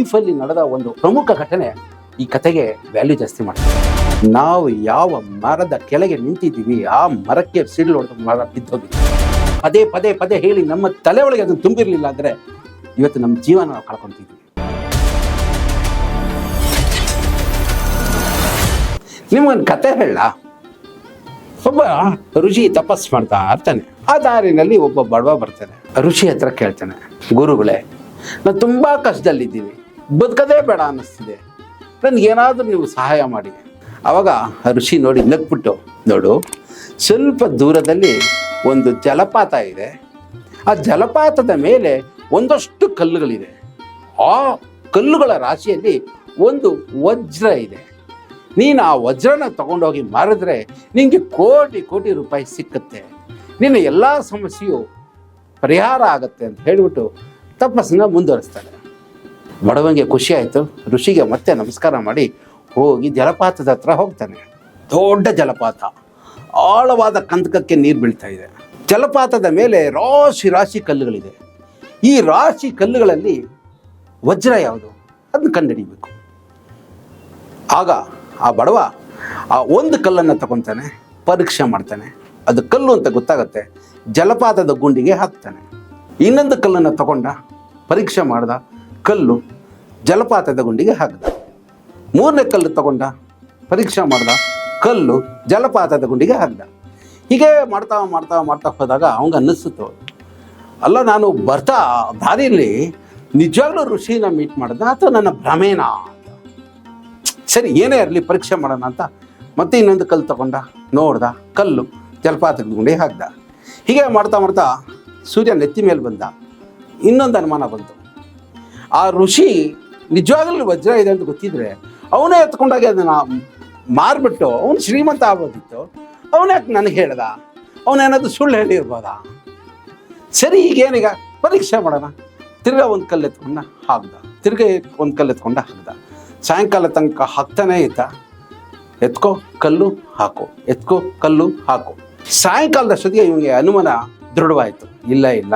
ಲೈಫಲ್ಲಿ ನಡೆದ ಒಂದು ಪ್ರಮುಖ ಘಟನೆ ಈ ಕತೆಗೆ ವ್ಯಾಲ್ಯೂ ಜಾಸ್ತಿ ಮಾಡ್ತಾರೆ ನಾವು ಯಾವ ಮರದ ಕೆಳಗೆ ನಿಂತಿದ್ದೀವಿ ಆ ಮರಕ್ಕೆ ಸಿಡಿಲು ಹೊಡೆದು ಮರ ಬಿದ್ದೋಗಿ ಪದೇ ಪದೇ ಪದೇ ಹೇಳಿ ನಮ್ಮ ತಲೆ ಒಳಗೆ ಅದನ್ನು ತುಂಬಿರಲಿಲ್ಲ ಅಂದರೆ ಇವತ್ತು ನಮ್ಮ ಜೀವನ ನಾವು ಕಳ್ಕೊತಿದ್ವಿ ನಿಮ್ಗೊಂದು ಕತೆ ಹೇಳ. ಒಬ್ಬ ಋಷಿ ತಪಸ್ ಮಾಡ್ತಾ ಇರ್ತಾನೆ. ಆ ದಾರಿನಲ್ಲಿ ಒಬ್ಬ ಬಡವ ಬರ್ತಾನೆ. ಋಷಿ ಹತ್ರ ಕೇಳ್ತಾನೆ ಗುರುಗಳೇ ನಾನು ತುಂಬಾ ಕಷ್ಟದಲ್ಲಿದ್ದೀನಿ. ಬದುಕದೇ ಬೇಡ ಅನ್ನಿಸ್ತಿದೆ. ಏನಾದರೂ ನೀವು ಸಹಾಯ ಮಾಡಿ. ಆವಾಗ ಋಷಿ ನೋಡಿ ನಗ್ಬಿಟ್ಟು, ನೋಡು, ಸ್ವಲ್ಪ ದೂರದಲ್ಲಿ ಒಂದು ಜಲಪಾತ ಇದೆ. ಆ ಜಲಪಾತದ ಮೇಲೆ ಒಂದಷ್ಟು ಕಲ್ಲುಗಳಿದೆ. ಆ ಕಲ್ಲುಗಳ ರಾಶಿಯಲ್ಲಿ ಒಂದು ವಜ್ರ ಇದೆ. ನೀನು ಆ ವಜ್ರನ ತಗೊಂಡೋಗಿ ಮಾರಿದ್ರೆ ನಿನಗೆ ಕೋಟಿ ಕೋಟಿ ರೂಪಾಯಿ ಸಿಕ್ಕುತ್ತೆ. ನಿನ್ನ ಎಲ್ಲ ಸಮಸ್ಯೆಯು ಪರಿಹಾರ ಆಗುತ್ತೆ ಅಂತ ಹೇಳಿಬಿಟ್ಟು ತಪಸ್ಸನ್ನು ಮುಂದುವರಿಸ್ತಾನೆ. ಬಡವಂಗೆ ಖುಷಿ ಆಯಿತು, ಋಷಿಗೆ ಮತ್ತೆ ನಮಸ್ಕಾರ ಮಾಡಿ ಹೋಗಿ ಜಲಪಾತದ ಹತ್ರ ಹೋಗ್ತಾನೆ. ದೊಡ್ಡ ಜಲಪಾತ. ಆಳವಾದ ಕಂದಕಕ್ಕೆ ನೀರು ಬೀಳ್ತಾ ಇದೆ. ಜಲಪಾತದ ಮೇಲೆ ರಾಶಿ ರಾಶಿ ಕಲ್ಲುಗಳಿದೆ. ಈ ರಾಶಿ ಕಲ್ಲುಗಳಲ್ಲಿ ವಜ್ರ ಯಾವುದು? ಅದನ್ನು ಕಂಡುಹಿಡಿಬೇಕು. ಆಗ ಆ ಬಡವ ಆ ಒಂದು ಕಲ್ಲನ್ನು ತಗೊತಾನೆ, ಪರೀಕ್ಷೆ ಮಾಡ್ತಾನೆ. ಅದು ಕಲ್ಲು ಅಂತ ಗೊತ್ತಾಗುತ್ತೆ. ಜಲಪಾತದ ಗುಂಡಿಗೆ ಹಾಕ್ತಾನೆ. ಇನ್ನೊಂದು ಕಲ್ಲನ್ನು ತಗೊಂಡ, ಪರೀಕ್ಷೆ ಮಾಡ್ದ ಕಲ್ಲು ಜಲಪಾತದ ಗುಂಡಿಗೆ ಹಾಕ್ದ. ಮೂರನೇ ಕಲ್ಲು ತಗೊಂಡ, ಪರೀಕ್ಷೆ ಮಾಡ್ದ, ಕಲ್ಲು ಜಲಪಾತದ ಗುಂಡಿಗೆ ಹಾಕ್ದ. ಹೀಗೆ ಮಾಡ್ತಾ ಮಾಡ್ತಾ ಮಾಡ್ತಾ ಹೋದಾಗ ಅವಂಗೆ ಅನ್ನಿಸ್ತು, ಅಲ್ಲ ನಾನು ಬರ್ತಾ ದಾರಿಯಲ್ಲಿ ನಿಜವಾಗ್ಲೂ ಋಷಿನ ಮೀಟ್ ಮಾಡ್ದ ಅಥವಾ ನನ್ನ ಭ್ರಮೇನ ಸರಿ, ಏನೇ ಇರಲಿ ಪರೀಕ್ಷೆ ಮಾಡೋಣ ಅಂತ ಮತ್ತೆ ಇನ್ನೊಂದು ಕಲ್ಲು ತಗೊಂಡ, ನೋಡ್ದ, ಕಲ್ಲು ಜಲಪಾತದ ಗುಂಡಿಗೆ ಹಾಕ್ದ. ಹೀಗೆ ಮಾಡ್ತಾ ಮಾಡ್ತಾ ಸೂರ್ಯ ನೆತ್ತಿ ಮೇಲೆ ಬಂದ. ಇನ್ನೊಂದು ಅನುಮಾನ ಬಂತು. ಆ ಋಷಿ ನಿಜವಾಗಲೂ ವಜ್ರ ಇದೆ ಅಂತ ಗೊತ್ತಿದ್ರೆ ಅವನೇ ಎತ್ಕೊಂಡಾಗ ಅದನ್ನು ಮಾರ್ಬಿಟ್ಟು ಅವನು ಶ್ರೀಮಂತ ಆಗ್ಬೋದಿತ್ತು. ಅವನ್ಯಾಕೆ ನನಗೆ ಹೇಳ್ದ? ಅವನೇನಾದ್ರು ಸುಳ್ಳು ಹೇಳಿರ್ಬೋದಾ ಸರಿ, ಈಗೇನೀಗ ಪರೀಕ್ಷೆ ಮಾಡೋಣ. ತಿರ್ಗ ಒಂದು ಕಲ್ಲು ಎತ್ಕೊಂಡ ಹಾಕ್ದ. ತಿರ್ಗಾ ಒಂದು ಕಲ್ಲು ಎತ್ಕೊಂಡ ಹಾಕ್ದ. ಸಾಯಂಕಾಲ ತನಕ ಹಾಕ್ತಾನೇ ಇದ್ದ. ಎತ್ಕೋ, ಕಲ್ಲು ಹಾಕು. ಎತ್ಕೋ, ಕಲ್ಲು ಹಾಕು. ಸಾಯಂಕಾಲದಷ್ಟೊತ್ತಿಗೆ ಇವನಿಗೆ ಅನುಮಾನ ದೃಢವಾಯಿತು. ಇಲ್ಲ ಇಲ್ಲ.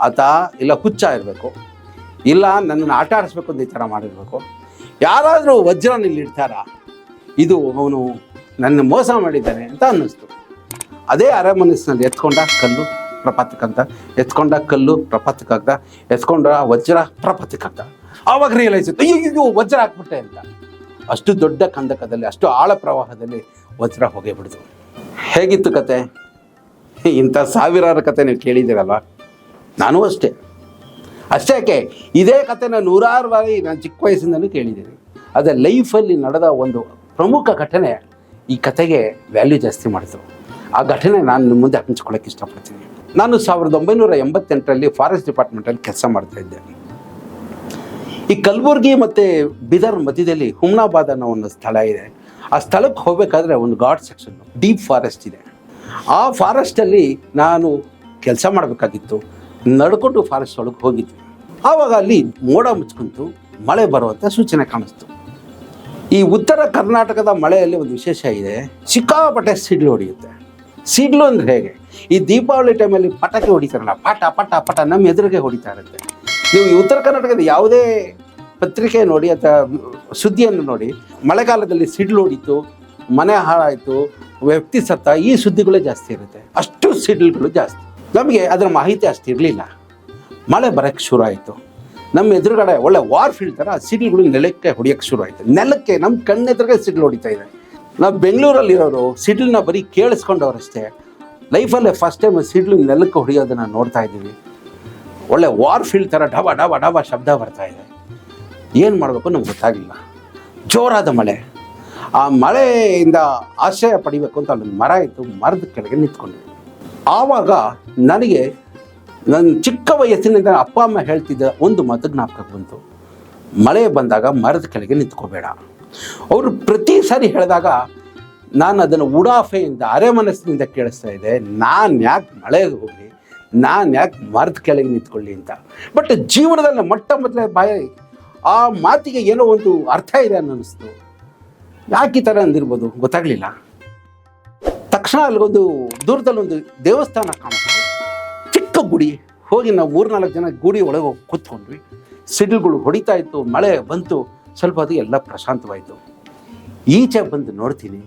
ಆತ, ಇಲ್ಲ ಹುಚ್ಚ ಇರಬೇಕು. ಇಲ್ಲ, ನನ್ನನ್ನು ಆಟ ಆಡಿಸ್ಬೇಕು ಅಂತ ಈ ಥರ ಮಾಡಿರ್ಬೇಕು. ಯಾರಾದರೂ ವಜ್ರನ ಇಲ್ಲಿ ಇಡ್ತಾರಾ ಇದು ಅವನು ನನ್ನ ಮೋಸ ಮಾಡಿದ್ದಾನೆ ಅಂತ ಅನ್ನಿಸ್ತು. ಅದೇ ಅರೆ ಮನಸ್ಸಿನಲ್ಲಿ ಎತ್ಕೊಂಡ ಕಲ್ಲು ಪ್ರಪಾತಕ್ಕಂತ, ಎತ್ಕೊಂಡ ಕಲ್ಲು ಪ್ರಪಾತಕ್ಕಾಗ್ದ ಎತ್ಕೊಂಡ ವಜ್ರ ಪ್ರಪಾತಕ್ಕಾಗ್ದ ಆವಾಗ ರಿಯಲೈಸ್ ಆಯ್ತು, ಅಯ್ಯೋ ವಜ್ರ ಹಾಕ್ಬಿಟ್ಟೆ ಅಂತ. ಅಷ್ಟು ದೊಡ್ಡ ಕಂದಕದಲ್ಲಿ, ಅಷ್ಟು ಆಳ ಪ್ರವಾಹದಲ್ಲಿ ವಜ್ರ ಹೋಗೇ ಬಿಡ್ತು. ಹೇಗಿತ್ತು ಕತೆ? ಇಂಥ ಸಾವಿರಾರು ಕತೆ ನೀವು ಕೇಳಿದ್ದೀರಲ್ವ? ನಾನು ಅಷ್ಟೇ. ಅಷ್ಟೇ ಯಾಕೆ? ಇದೇ ಕಥೆನ ನೂರಾರು ಬಾರಿ ನಾನು ಚಿಕ್ಕ ವಯಸ್ಸಿಂದಲೂ ಕೇಳಿದ್ದೀನಿ. ಅದೇ ಲೈಫಲ್ಲಿ ನಡೆದ ಒಂದು ಪ್ರಮುಖ ಘಟನೆ ಈ ಕಥೆಗೆ ವ್ಯಾಲ್ಯೂ ಜಾಸ್ತಿ ಮಾಡಿತು ಆ ಘಟನೆ ನಾನು ನಿಮ್ಮ ಮುಂದೆ ಹಂಚ್ಕೊಳ್ಳೋಕೆ ಇಷ್ಟಪಡ್ತೀನಿ. ನಾನು ಸಾವಿರದ ಒಂಬೈನೂರ ಎಂಬತ್ತೆಂಟರಲ್ಲಿ ಫಾರೆಸ್ಟ್ ಡಿಪಾರ್ಟ್ಮೆಂಟಲ್ಲಿ ಕೆಲಸ ಮಾಡ್ತಾ ಇದ್ದೆ. ಈ ಕಲಬುರ್ಗಿ ಮತ್ತು ಬಿದರ್ ಮಧ್ಯದಲ್ಲಿ ಹುಮ್ನಾಬಾದ್ ಅನ್ನೋ ಒಂದು ಸ್ಥಳ ಇದೆ. ಆ ಸ್ಥಳಕ್ಕೆ ಹೋಗಬೇಕಾದ್ರೆ ಒಂದು ಗಾಡ್ ಸೆಕ್ಷನ್ ಡೀಪ್ ಫಾರೆಸ್ಟ್ ಇದೆ. ಆ ಫಾರೆಸ್ಟಲ್ಲಿ ನಾನು ಕೆಲಸ ಮಾಡಬೇಕಾಗಿತ್ತು. ನಡ್ಕೊಂಡು ಫಾರೆಸ್ಟ್ ಒಳಗೆ ಹೋಗಿದ್ವಿ. ಆವಾಗ ಅಲ್ಲಿ ಮೋಡ ಮುಚ್ಕೊಂತು ಮಳೆ ಬರುವಂಥ ಸೂಚನೆ ಕಾಣಿಸ್ತು. ಈ ಉತ್ತರ ಕರ್ನಾಟಕದ ಮಳೆಯಲ್ಲಿ ಒಂದು ವಿಶೇಷ ಇದೆ. ಸಿಕ್ಕಾಪಟ್ಟೆ ಸಿಡ್ಲು ಹೊಡೆಯುತ್ತೆ. ಸಿಡ್ಲು ಅಂದ್ರೆ ಹೇಗೆ? ಈ ದೀಪಾವಳಿ ಟೈಮಲ್ಲಿ ಪಟಾಕಿ ಹೊಡಿತಾರಲ್ಲ, ಪಟ ಪಟ ಪಟ ನಮ್ಮ ಎದುರಿಗೆ ಹೊಡಿತಾ ಇರುತ್ತೆ. ನೀವು ಈ ಉತ್ತರ ಕರ್ನಾಟಕದ ಯಾವುದೇ ಪತ್ರಿಕೆ ನೋಡಿ ಅಥವಾ ಸುದ್ದಿಯನ್ನು ನೋಡಿ, ಮಳೆಗಾಲದಲ್ಲಿ ಸಿಡ್ಲು ಹೊಡಿತು, ಮನೆ ಹಾಳಾಯಿತು, ವ್ಯಕ್ತಿ ಸತ್ತ, ಈ ಸುದ್ದಿಗಳೇ ಜಾಸ್ತಿ ಇರುತ್ತೆ. ಅಷ್ಟು ಸಿಡ್ಲುಗಳು ಜಾಸ್ತಿ. ನಮಗೆ ಅದರ ಮಾಹಿತಿ ಅಷ್ಟಿರಲಿಲ್ಲ ಮಳೆ ಬರೋಕ್ಕೆ ಶುರು ಆಯಿತು. ನಮ್ಮ ಎದುರುಗಡೆ ಒಳ್ಳೆ ವಾರ್ ಫೀಲ್ಡ್ ಥರ ಸಿಡಿಲುಗಳು ನೆಲಕ್ಕೆ ಹೊಡಿಯೋಕ್ಕೆ ಶುರು ಆಯಿತು. ನೆಲಕ್ಕೆ ನಮ್ಮ ಕಣ್ಣೆದುರಿಗೆ ಸಿಡಿಲು ಹೊಡಿತಾ ಇದೆ. ನಾವು ಬೆಂಗಳೂರಲ್ಲಿರೋರು ಸಿಡ್ಲನ್ನ ಬರೀ ಕೇಳಿಸ್ಕೊಂಡವರಷ್ಟೇ. ಲೈಫಲ್ಲೇ ಫಸ್ಟ್ ಟೈಮ್ ಸಿಡ್ಲು ನೆಲಕ್ಕೆ ಹೊಡಿಯೋದನ್ನು ನೋಡ್ತಾ ಇದ್ದೀವಿ. ಒಳ್ಳೆ ವಾರ್ ಫೀಲ್ಡ್ ಥರ ಡಬ ಡಬ ಡಬ ಶಬ್ದ ಬರ್ತಾ ಇದೆ. ಏನು ಮಾಡಬೇಕು ನಮ್ಗೆ ಗೊತ್ತಾಗಿಲ್ಲ. ಜೋರಾದ ಮಳೆ. ಆ ಮಳೆಯಿಂದ ಆಶ್ರಯ ಪಡಿಬೇಕು ಅಂತ ಅಲ್ಲೊಂದು ಮರ ಇತ್ತು, ಮರದ ಕೆಳಗೆ ನಿಂತ್ಕೊಂಡ್ವಿ ಆವಾಗ ನನಗೆ ನನ್ನ ಚಿಕ್ಕ ವಯಸ್ಸಿನಿಂದ ಅಪ್ಪ, ಅಮ್ಮ ಹೇಳ್ತಿದ್ದ ಒಂದು ಮಾತು ಜ್ಞಾಪಕ ಬಂತು. ಮಳೆ ಬಂದಾಗ ಮರದ ಕೆಳಗೆ ನಿಂತ್ಕೋಬೇಡ. ಅವರು ಪ್ರತಿ ಸಾರಿ ಹೇಳಿದಾಗ ನಾನು ಅದನ್ನು ಉಡಾಫೆಯಿಂದ ಅರೆ ಮನಸ್ಸಿನಿಂದ ಕೇಳಿಸ್ತಾ ಇದ್ದೆ, ನಾನು ಯಾಕೆ ಮಳೆಗೆ ಹೋಗಲಿ, ನಾನು ಯಾಕೆ ಮರದ ಕೆಳಗೆ ನಿಂತ್ಕೊಳ್ಳಿ ಅಂತ. ಬಟ್ ಜೀವನದಲ್ಲಿ ಮೊಟ್ಟ ಮೊದಲೇ ಬಾಯ ಆ ಮಾತಿಗೆ ಏನೋ ಒಂದು ಅರ್ಥ ಇದೆ ಅನ್ನೋ ಅನ್ನಿಸ್ತು. ಯಾಕೆ ಈ ಥರ ಅಂದಿರ್ಬೋದು ಗೊತ್ತಾಗಲಿಲ್ಲ. ತಕ್ಷಣ ಅಲ್ಲಿಗೊಂದು ದೂರದಲ್ಲಿ ಒಂದು ದೇವಸ್ಥಾನ ಕಾಣಿಸ್ತು. ಚಿಕ್ಕ ಗುಡಿ. ಹೋಗಿ ನಾವು ಮೂರ್ನಾಲ್ಕು ಜನ ಗುಡಿ ಒಳಗೆ ಹೋಗಿ ಕೂತ್ಕೊಂಡ್ವಿ. ಸಿಡಿಲ್ಗಳು ಹೊಡಿತಾ ಇತ್ತು, ಮಳೆ ಬಂತು, ಸ್ವಲ್ಪ ಅದು ಎಲ್ಲ ಪ್ರಶಾಂತವಾಯಿತು. ಈಚೆ ಬಂದು ನೋಡ್ತೀನಿ,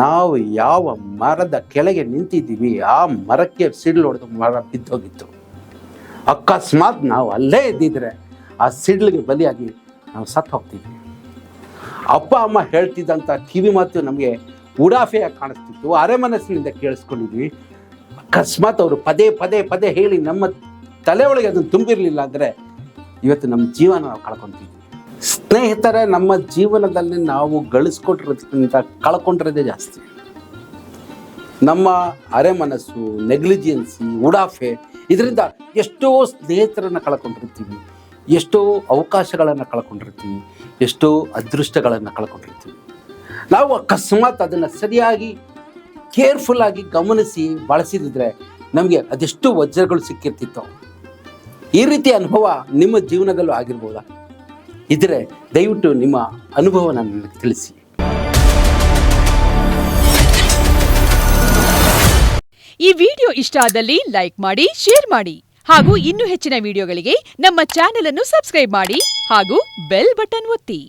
ನಾವು ಯಾವ ಮರದ ಕೆಳಗೆ ನಿಂತಿದ್ದೀವಿ, ಆ ಮರಕ್ಕೆ ಸಿಡಿಲು ಹೊಡೆದು ಮರ ಬಿದ್ದೋಗಿತ್ತು. ಅಕಸ್ಮಾತ್ ನಾವು ಅಲ್ಲೇ ಇದ್ದಿದ್ರೆ ಆ ಸಿಡಿಲಿಗೆ ಬಲಿಯಾಗಿ ನಾವು ಸತ್ತು ಹೋಗ್ತೀವಿ. ಅಪ್ಪ, ಅಮ್ಮ ಹೇಳ್ತಿದ್ದಂಥ ಕಿವಿ ಮಾತು ನಮಗೆ ಉಡಾಫೆಯಾಗಿ ಕಾಣಿಸ್ತಿತ್ತು, ಅರೆಮನಸ್ಸಿನಿಂದ ಕೇಳಿಸ್ಕೊಂಡಿದ್ವಿ. ಅಕಸ್ಮಾತ್ ಅವರು ಪದೇ ಪದೇ ಪದೇ ಹೇಳಿ ನಮ್ಮ ತಲೆ ಒಳಗೆ ಅದನ್ನು ತುಂಬಿರಲಿಲ್ಲ ಅಂದರೆ ಇವತ್ತು ನಮ್ಮ ಜೀವನ ನಾವು ಕಳ್ಕೊತಿದ್ವಿ. ಸ್ನೇಹಿತರ, ನಮ್ಮ ಜೀವನದಲ್ಲಿ ನಾವು ಗಳಿಸ್ಕೊಟ್ಟಿರೋದಕ್ಕಿಂತ ಕಳ್ಕೊಂಡಿರೋದೇ ಜಾಸ್ತಿ. ನಮ್ಮ ಅರೆಮನಸ್ಸು ನೆಗ್ಲಿಜಿಯನ್ಸಿ ಉಡಾಫೆ, ಇದರಿಂದ ಎಷ್ಟೋ ಸ್ನೇಹಿತರನ್ನು ಕಳ್ಕೊಂಡಿರ್ತೀವಿ, ಎಷ್ಟೋ ಅವಕಾಶಗಳನ್ನು ಕಳ್ಕೊಂಡಿರ್ತೀವಿ, ಎಷ್ಟೋ ಅದೃಷ್ಟಗಳನ್ನು ಕಳ್ಕೊಂಡಿರ್ತೀವಿ. ನಾವು ಅಕಸ್ಮಾತ್ ಅದನ್ನು ಸರಿಯಾಗಿ ಕೇರ್ಫುಲ್ ಆಗಿ ಗಮನಿಸಿ ಬಳಸಿದ್ರೆ ನಮಗೆ ಅದೆಷ್ಟು ವಜ್ರಗಳು ಸಿಕ್ಕಿರ್ತಿತ್ತು. ಈ ರೀತಿ ಅನುಭವ ನಿಮ್ಮ ಜೀವನದಲ್ಲೂ ಆಗಿರ್ಬೋದಾ? ಇದ್ರೆ ದಯವಿಟ್ಟು ನಿಮ್ಮ ಅನುಭವನ ನನಗೆ ತಿಳಿಸಿ. ಈ ವಿಡಿಯೋ ಇಷ್ಟ ಆದಲ್ಲಿ ಲೈಕ್ ಮಾಡಿ, ಶೇರ್ ಮಾಡಿ. ಹಾಗೂ ಇನ್ನೂ ಹೆಚ್ಚಿನ ವಿಡಿಯೋಗಳಿಗೆ ನಮ್ಮ ಚಾನೆಲ್ ಅನ್ನು ಸಬ್ಸ್ಕ್ರೈಬ್ ಮಾಡಿ ಹಾಗೂ ಬೆಲ್ ಬಟನ್ ಒತ್ತಿ.